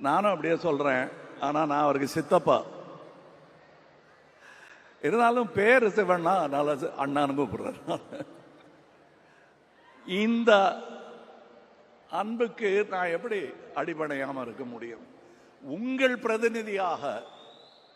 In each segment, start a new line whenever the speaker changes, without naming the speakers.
நானும் அப்படியே சொல்றேன். ஆனா நான் அவருக்கு சித்தப்பா. இருந்தாலும் பேர் சிவண்ணா அதனால அண்ணான்னு கூப்பிடுறாரு. இந்த அன்புக்கு நான் எப்படி அடிபடையாம இருக்க முடியும்? உங்கள் பிரதிநிதியாக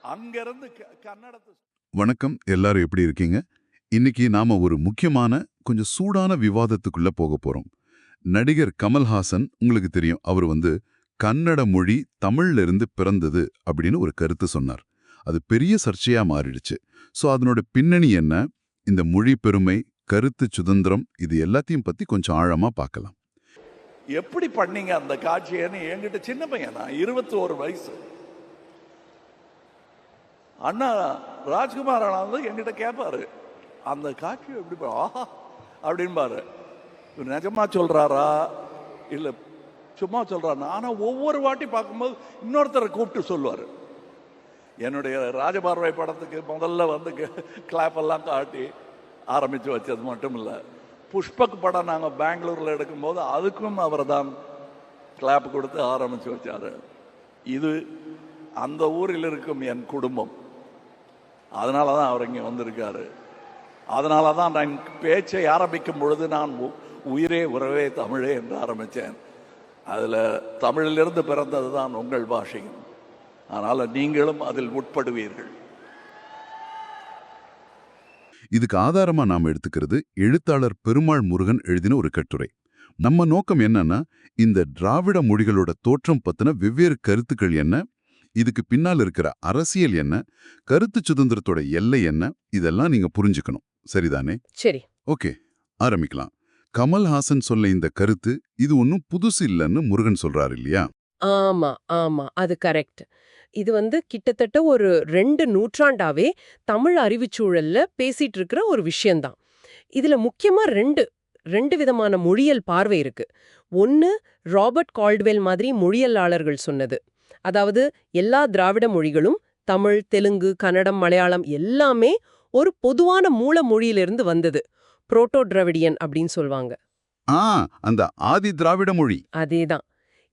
அங்கிருந்து க- கன்னடத்து
வணக்கம். எல்லாரும் எப்படி இருக்கீங்க? இன்னைக்கு நாம ஒரு முக்கியமான கொஞ்சம் சூடான விவாதத்துக்குள்ள போக போறோம். நடிகர் கமல்ஹாசன் உங்களுக்கு தெரியும் அவர் வந்து கன்னட மொழி தமிழ்ல இருந்து பிறந்தது அப்படின்னு ஒரு கருத்து சொன்னார். அது பெரிய சர்ச்சையா மாறிடுச்சு. ஸோ அதனோட பின்னணி என்ன? இந்த மொழி பெருமை கருத்து சுதந்திரம் இது எல்லாத்தையும் பத்தி கொஞ்சம் ஆழமா பார்க்கலாம்.
எப்படி பண்ணீங்க அந்த காட்சியன்னு என்கிட்ட சின்ன பையன் நான் இருபத்தி ஒரு வயசு. அண்ணா ராஜ்குமார் அண்ணா வந்து என்கிட்ட கேட்பாரு அந்த காட்சி எப்படி பா- ஆஹா அப்படின்பாரு. நிஜமா சொல்றாரா இல்லை சும்மா சொல்கிறான் ஆனால் ஒவ்வொரு வாட்டி பார்க்கும்போது இன்னொருத்தரை கூப்பிட்டு சொல்லுவார். என்னுடைய ராஜபார்வை படத்துக்கு முதல்ல வந்து கிளாப்பெல்லாம் காட்டி ஆரம்பித்து வச்சது மட்டும் இல்லை. புஷ்பக் படம் நாங்கள் பெங்களூரில் எடுக்கும்போது அதுக்கும் அவர் தான் கிளாப் கொடுத்து ஆரம்பித்து வச்சார். இது அந்த ஊரில் இருக்கும் என் குடும்பம். அதனால தான் அவர் இங்கே வந்திருக்காரு. அதனால தான் நான் பேச்சை ஆரம்பிக்கும் பொழுது நான் உ- உயிரே உறவே தமிழே என்று ஆரம்பித்தேன் அதில் தமிழிலிருந்து பிறந்தது தான் உங்கள் பாஷையும். அதனால் நீங்களும் அதில் உட்படுவீர்கள்.
இதுக்கு ஆதாரமா நாம எடுத்துக்கிறது எழுத்தாளர் பெருமாள் முருகன் எழுதின ஒரு கட்டுரை. நம்ம நோக்கம் என்னன்னா இந்த திராவிட மொழிகளோட தோற்றம் பத்தின வெவ்வேறு கருத்துக்கள் என்ன இதுக்கு பின்னால் இருக்கிற அரசியல் என்ன கருத்து சுதந்திரத்தோட எல்லை என்ன இதெல்லாம் நீங்க புரிஞ்சுக்கணும். சரிதானே?
சரி.
ஓகே ஆரம்பிக்கலாம். கமல்ஹாசன் சொல்ல இந்த கருத்து இது ஒன்றும் புதுசு இல்லைன்னு முருகன் சொல்றாரு இல்லையா?
ஆமா ஆமா. அது கரெக்ட். இது வந்து கிட்டத்தட்ட ஒரு ரெண்டு நூற்றாண்டாவே தமிழ் அறிவுச்சூழல்ல பேசிட்டு இருக்கிற ஒரு விஷயம்தான். இதுல முக்கியமா ரெண்டு ரெண்டு விதமான மொழியல் பார்வை இருக்கு. ஒன்னு ராபர்ட் கால்ட்வெல் மாதிரி மொழியலாளர்கள் சொன்னது. அதாவது எல்லா திராவிட மொழிகளும் தமிழ் தெலுங்கு கன்னடம் மலையாளம் எல்லாமே ஒரு பொதுவான மூல மொழியிலிருந்து வந்தது. புரோட்டோ திராவிடியன் அப்படின்னு சொல்வாங்க.
ஆ அந்த ஆதி திராவிட மொழி.
அதேதான்.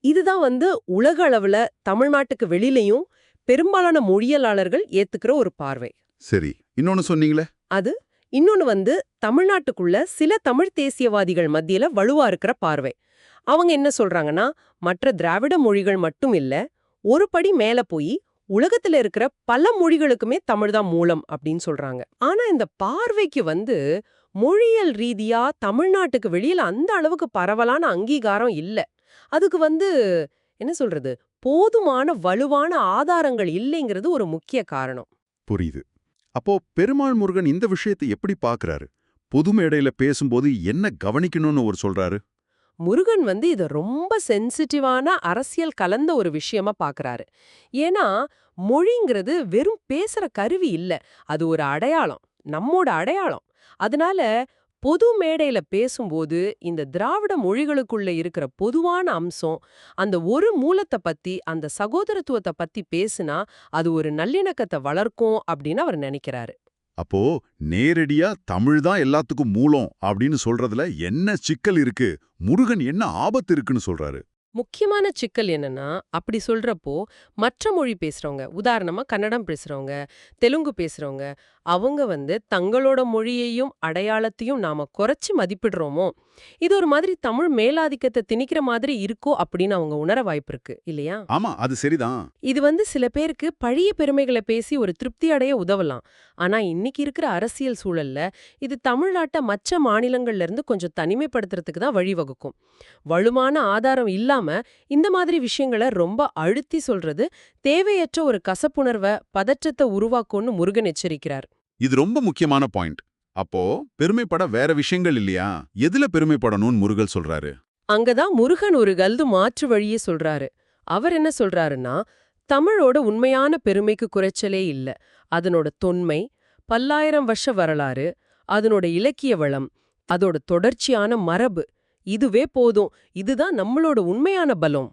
இதுதான் வந்து உலக அளவுல தமிழ்நாட்டுக்கு வெளியிலயும் பெரும்பாலான மொழியலாளர்கள் ஏத்துக்கிற ஒரு பார்வை.
சரி இன்னொன்னு சொன்னீங்களே?
அது இன்னொன்னு வந்து தமிழ்நாட்டுக்குள்ள சில தமிழ் தேசியவாதிகள் மத்தியில வலுவா இருக்கிற பார்வை. அவங்க என்ன சொல்றாங்கன்னா மற்ற திராவிட மொழிகள் மட்டும் இல்ல ஒரு படி மேல போய் உலகத்துல இருக்கிற பல மொழிகளுக்குமே தமிழ் தான் மூலம் அப்படின்னு சொல்றாங்க. ஆனா இந்த பார்வைக்கு வந்து மொழியல் ரீதியா தமிழ்நாட்டுக்கு வெளியில அந்த அளவுக்கு பரவலான அங்கீகாரம் இல்ல. அதுக்கு வந்து என்ன சொல்றது போதுமான வலுவான ஆதாரங்கள் இல்லைங்கிறது ஒரு முக்கிய காரணம்.
புரியுது. அப்போ பெருமாள் முருகன் இந்த விஷயத்தை எப்படி பார்க்கறாரு பொது மேடையில பேசும்போது என்ன கவனிக்கணும்னு அவர் சொல்றாரு?
முருகன் வந்து இத ரொம்ப சென்சிட்டிவான அரசியல் கலந்த ஒரு விஷயமா பாக்குறாரு. ஏன்னா மொழிங்கிறது வெறும் பேசுற கருவி இல்ல. அது ஒரு அடையாளம். நம்மோட அடையாளம். அதனால பொது மேடையில பேசும்போது இந்த திராவிட மொழிகளுக்குள்ள இருக்கிற பொதுவான அம்சம் அந்த ஒரு மூலத்தை பத்தி அந்த சகோதரத்துவத்தை பத்தி பேசுனா அது ஒரு நல்லிணக்கத்தை வளர்க்கும் அப்படின்னு அவர் நினைக்கிறாரு.
அப்போ நேரடியா தமிழ் தான் எல்லாத்துக்கும் மூலம் அப்படின்னு சொல்றதுல என்ன சிக்கல் இருக்கு? முருகன் என்ன ஆபத்து இருக்குன்னு சொல்றாரு?
முக்கியமான சிக்கல் என்னன்னா அப்படி சொல்றப்போ மற்ற மொழி பேசுறவங்க உதாரணமா கன்னடம் பேசுறவங்க தெலுங்கு பேசுறவங்க அவங்க வந்து தங்களோட மொழியையும் அடையாளத்தையும் நாம குறைச்சு மதிப்பிடுறோமோ இது ஒரு மாதிரி தமிழ் மேலாதிக்கத்தை திணிக்கிற மாதிரி இருக்கோ அப்படின்னு அவங்க உணர வாய்ப்பு இருக்கு இல்லையா?
ஆமா அது சரிதான்.
இது வந்து சில பேருக்கு பழைய பெருமைகளை பேசி ஒரு திருப்தி அடைய உதவலாம். ஆனா இன்னைக்கு இருக்கிற அரசியல் சூழல்ல இது தமிழ்நாட்டை மற்ற மாநிலங்கள்ல இருந்து கொஞ்சம் தனிமைப்படுத்துறதுக்கு தான் வழிவகுக்கும். வலுவான ஆதாரம் இல்லாம இந்த மாதிரி விஷயங்களை ரொம்ப அழுத்தி சொல்றது தேவையற்ற ஒரு கசப்புணர்வை பதற்றத்தை உருவாக்கும்னு முருகன் எச்சரிக்கிறார்.
இது ரொம்ப முக்கியமான பாயிண்ட். அப்போ பெருமைப்பட வேற விஷயங்கள் இல்லையா? எதுல பெருமைப்படணும்னு முருகல் சொல்றாரு?
அங்கதான் முருகன் ஒரு கல்து மாற்று வழியே சொல்றாரு. அவர் என்ன சொல்றாருன்னா தமிழோட உண்மையான பெருமைக்கு குறைச்சலே இல்ல. அதனோட தொன்மை பல்லாயிரம் வருஷ வரலாறு அதனோட இலக்கிய வளம் அதோட தொடர்ச்சியான மரபு இதுவே போதும். இதுதான் நம்மளோட உண்மையான பலம்.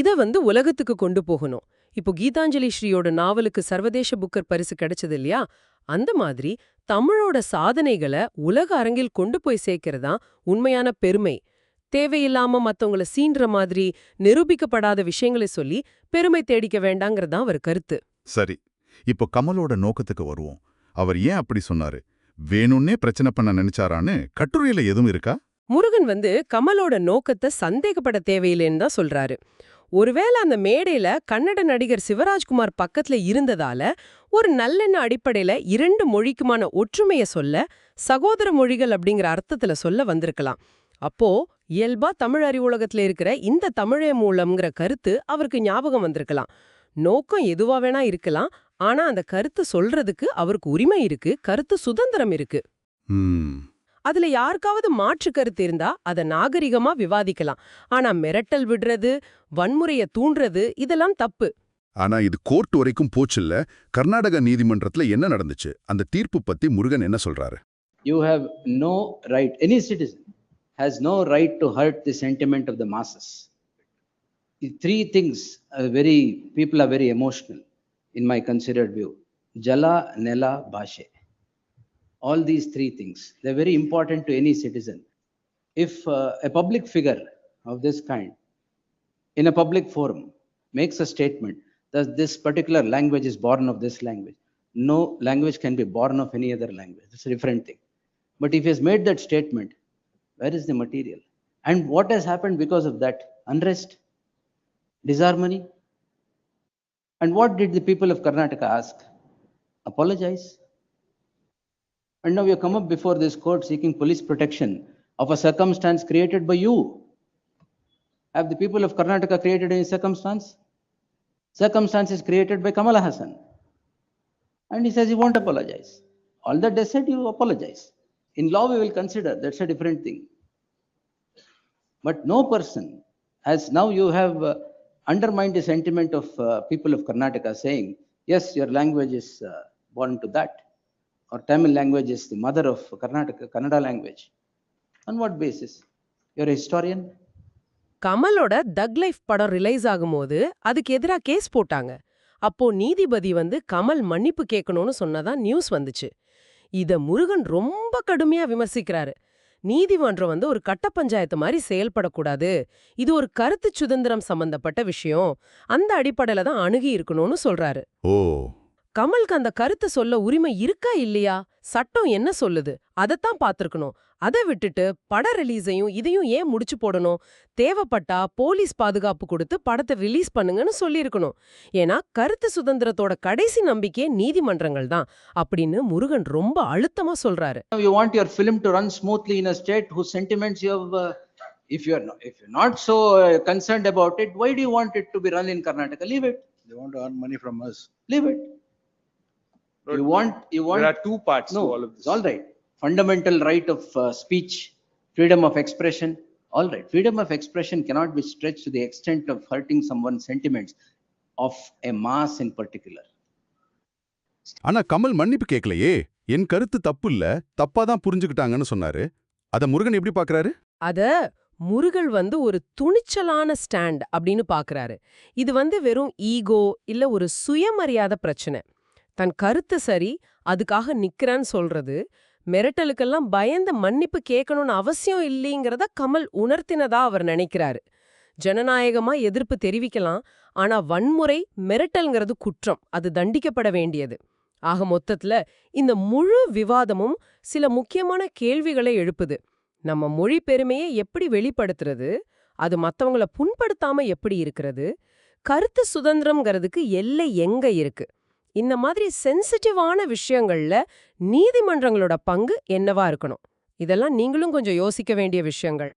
இத வந்து உலகத்துக்கு கொண்டு போகணும். இப்போ கீதாஞ்சலி ஸ்ரீயோட நாவலுக்கு சர்வதேச புக்கர் பரிசு கிடைச்சது இல்லையா? அந்த மாதிரி தமிழோட சாதனைகளை உலக அரங்கில் கொண்டு போய் சேர்க்கறதா உண்மையான பெருமை. தேவையில்லாம மத்தவங்கள சீன்ற மாதிரி நிரூபிக்கப்படாத விஷயங்களை சொல்லி பெருமை தேடிக்க வேண்டாங்கிறதான் அவர் கருத்து.
சரி. இப்போ கமலோட நோக்கத்துக்கு வருவோம். அவர் ஏன் அப்படி சொன்னாரு? வேணும்னே பிரச்சனை பண்ண நினைச்சாரான்னு கட்டுரையில எதுவும் இருக்கா?
முருகன் வந்து கமலோட நோக்கத்தை சந்தேகப்பட தேவையில்லைன்னு தான் சொல்றாரு. ஒருவேளை அந்த மேடையில கன்னட நடிகர் சிவராஜ்குமார் பக்கத்துல இருந்ததால ஒரு நல்லெண்ண அடிப்படையில இரண்டு மொழிக்குமான ஒற்றுமைய சொல்ல சகோதர மொழிகள் அப்படிங்கிற அர்த்தத்துல சொல்ல வந்திருக்கலாம். அப்போ இயல்பா தமிழ் அறிவுலகத்துல இருக்கிற இந்த தமிழே மூலம்ங்கிற கருத்து அவருக்கு ஞாபகம் வந்திருக்கலாம். நோக்கம் எதுவா வேணா இருக்கலாம். ஆனா அந்த கருத்து சொல்றதுக்கு அவருக்கு உரிமை இருக்கு கருத்து சுதந்திரம் இருக்கு. அதுல யாருக்காவது மாற்று கருத்து இருந்தா அத நாகரிகமா விவாதிக்கலாம் ஆனா மிரட்டல் விடுறது வன்முறைய தூண்டுறது இதெல்லாம் தப்பு
ஆனா இது கோர்ட் வரைக்கும் போச்சுல்ல கர்நாடக நீதிமன்றத்துல என்ன நடந்துச்சு அந்த தீர்ப்பு பத்தி முருகன் என்ன சொல்றாரு
you have no right, any citizen has no right to hurt the sentiment of the masses. The three things are very, people are very emotional in my considered view. Jala, Nela, Bhashe. All these three things, they're very important to any citizen. If uh, a public figure of this kind, in a public forum, makes a statement that this particular language is born of this language, no language can be born of any other language. It's a different thing. But if he has made that statement, where is the material? And what has happened because of that? Unrest, disharmony. And what did the people of Karnataka ask? Apologize. And now you come up before this court seeking police protection of a circumstance created by you. Have the people of Karnataka created any circumstance? Circumstance is created by Kamala Hassan. And he says he won't apologize. All that they said, you apologize. In law, we will consider that's a different thing. But no person has now you have uh, undermined the sentiment of uh, people of Karnataka saying, yes, your language is uh, born to that, or Tamil language is the mother of Karnataka, Kannada language. On what basis? You're a historian?
கமலோட thug life படம் relies ஆகும்போது அதுக்கு எதிரா case போட்டாங்க. அப்போ நீதிபதி வந்து கமல் மன்னிப்பு கேட்கணும்னு சொன்னதா நியூஸ் வந்துச்சு. இத முருகன் ரொம்ப கடுமையா விமர்சிக்கிறாரு. நீதிமன்றம் வந்து ஒரு கட்ட பஞ்சாயத்து மாதிரி செயல்படக்கூடாது. இது ஒரு கருத்து சுதந்திரம் சம்பந்தப்பட்ட விஷயம். அந்த அடிப்படையில தான் அணுகி இருக்கணும்னு சொல்றாரு.
ஓ.
கமலுக்கு அந்த கருத்து சொல்ல உரிமை இருக்கா இல்லையா? சட்டம் என்ன சொல்லுது? அதைத்தான் பார்த்திருக்கணும் அதை விட்டுட்டு பட ரிலீஸையும் இதையும் ஏன் முடிச்சு போடணும்? தேவைப்பட்டா போலீஸ் பாதுகாப்பு கொடுத்து படத்தை ரிலீஸ் பண்ணுங்கன்னு சொல்லியிருக்கணும். ஏன்னா கருத்து சுதந்திரத்தோட கடைசி நம்பிக்கையே நீதிமன்றங்கள் தான். அப்படின்னு முருகன் ரொம்ப அழுத்தமா சொல்றாரு.
You your film to run smoothly in a state whose sentiments you have, uh, if you're not, if you're not so uh, concerned about it, why do you want it to be run in Karnataka? Leave it,
They want to earn money from us.
leave it. You want, you want.
There are two parts to
No,
all of
it's
this.
all right. Fundamental right of uh, speech, freedom of expression, all right. Freedom of expression cannot be stretched to the extent of hurting someone's sentiments of a mass in particular.
ஆனா கமல் மன்னிப்பு கேட்கலையே என் கருத்து தப்பு இல்ல தப்பா தான் புரிஞ்சுக்கிட்டாங்கன்னு சொன்னாரு அத முருகன் எப்படி பாக்குறாரு
அத முருகல் வந்து ஒரு துணிச்சலான ஸ்டாண்ட் அப்படின்னு பாக்குறாரு இது வந்து வெறும் ஈகோ இல்ல ஒரு சுயமரியாதை பிரச்சனை தன் கருத்து சரி அதுக்காக நிக்கிறேன்னு சொல்றது மிரட்டலுக்கெல்லாம் பயந்து மன்னிப்பு கேட்கணும்னு அவசியம் இல்லைங்கிறத கமல் உணர்த்தினதா அவர் நினைக்கிறாரு. ஜனநாயகமா எதிர்ப்பு தெரிவிக்கலாம் ஆனா வன்முறை மிரட்டல்ங்கிறது குற்றம் அது தண்டிக்கப்பட வேண்டியது. ஆக மொத்தத்துல இந்த முழு விவாதமும் சில முக்கியமான கேள்விகளை எழுப்புது. நம்ம மொழி பெருமையை எப்படி வெளிப்படுத்துறது அது மத்தவங்கள புண்படுத்தாம எப்படி இருக்கிறது கருத்து சுதந்திரம்ங்கிறதுக்கு எல்லை எங்க இருக்கு இந்த மாதிரி சென்சிட்டிவான விஷயங்கள்ல நீதிமன்றங்களோட பங்கு என்னவா இருக்கணும்? இதெல்லாம் நீங்களும் கொஞ்சம் யோசிக்க வேண்டிய விஷயங்கள்.